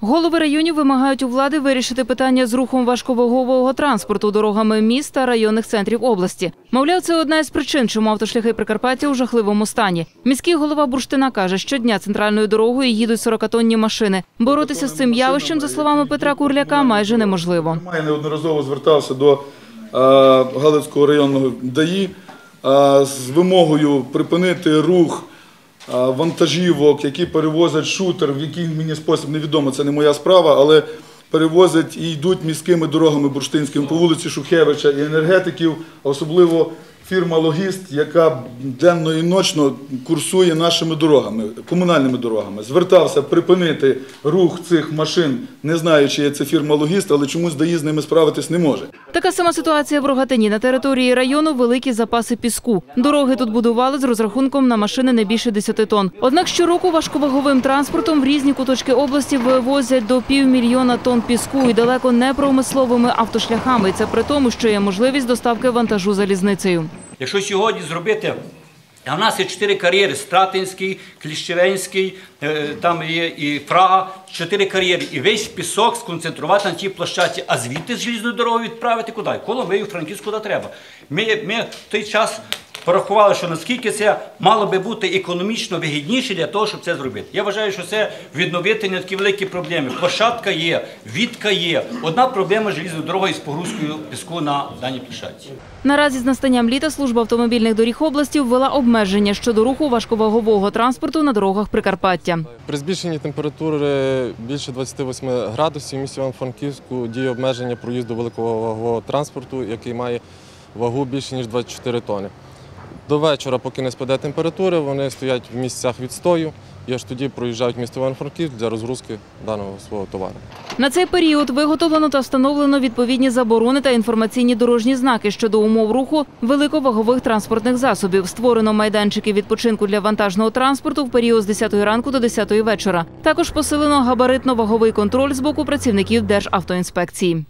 Голови районів вимагають у влади вирішити питання з рухом важковагового транспорту дорогами міст та районних центрів області. Мовляв, це одна із причин, чому автошляхи Прикарпаття у жахливому стані. Міський голова Бурштина каже, щодня центральною дорогою їдуть 40-тонні машини. Боротися з цим явищем, за словами Петра Курляка, майже неможливо. Я неодноразово звертався до е, Галицького районного ДАІ е, з вимогою припинити рух вантажівок, які перевозять шутер, в який мені спосіб невідомо, це не моя справа, але перевозять і йдуть міськими дорогами бурштинськими по вулиці Шухевича і енергетиків, особливо фірма Логіст, яка денно і ночно курсує нашими дорогами, комунальними дорогами. Звертався припинити рух цих машин, не знаю, чи є це фірма Логіст, але чомусь ДАІ з ними справитись не може. Така сама ситуація в Рогатині. На території району великі запаси піску. Дороги тут будували з розрахунком на машини не більше 10 тонн. Однак щороку важковаговим транспортом в різні куточки області вивозять до півмільйона тонн піску і далеко не промисловими автошляхами. Це при тому, що є можливість доставки вантажу залізницею. Якщо сьогодні зробити, а в нас є чотири кар'єри: Стратинський, Кліщеренський, е, там є і Прага, чотири кар'єри. І весь пісок сконцентрувати на тій площаці, а звідти з желізною дорогою відправити куди? Коломию, Франківську, куди треба. Ми, ми в той час порахували, що наскільки це мало би бути економічно вигідніше для того, щоб це зробити. Я вважаю, що це відновити не такі великі проблеми. Площадка є, відка є. Одна проблема з желізною дорогою з погрузкою піску на даній площадці. Наразі з настанням літа служба автомобільних доріг області ввела обмеження щодо руху важковагового транспорту на дорогах Прикарпаття. При збільшенні температури більше 28 градусів в місті Івано-Франківську діє обмеження проїзду великого вагового транспорту, який має вагу більше ніж 24 тони. До вечора, поки не спаде температура, вони стоять в місцях відстою і аж тоді проїжджають місто Івано-Франківськ для розгрузки даного свого товару. На цей період виготовлено та встановлено відповідні заборони та інформаційні дорожні знаки щодо умов руху великовагових транспортних засобів. Створено майданчики відпочинку для вантажного транспорту в період з 10 ранку до 10 вечора. Також посилено габаритно-ваговий контроль з боку працівників Державтоінспекції.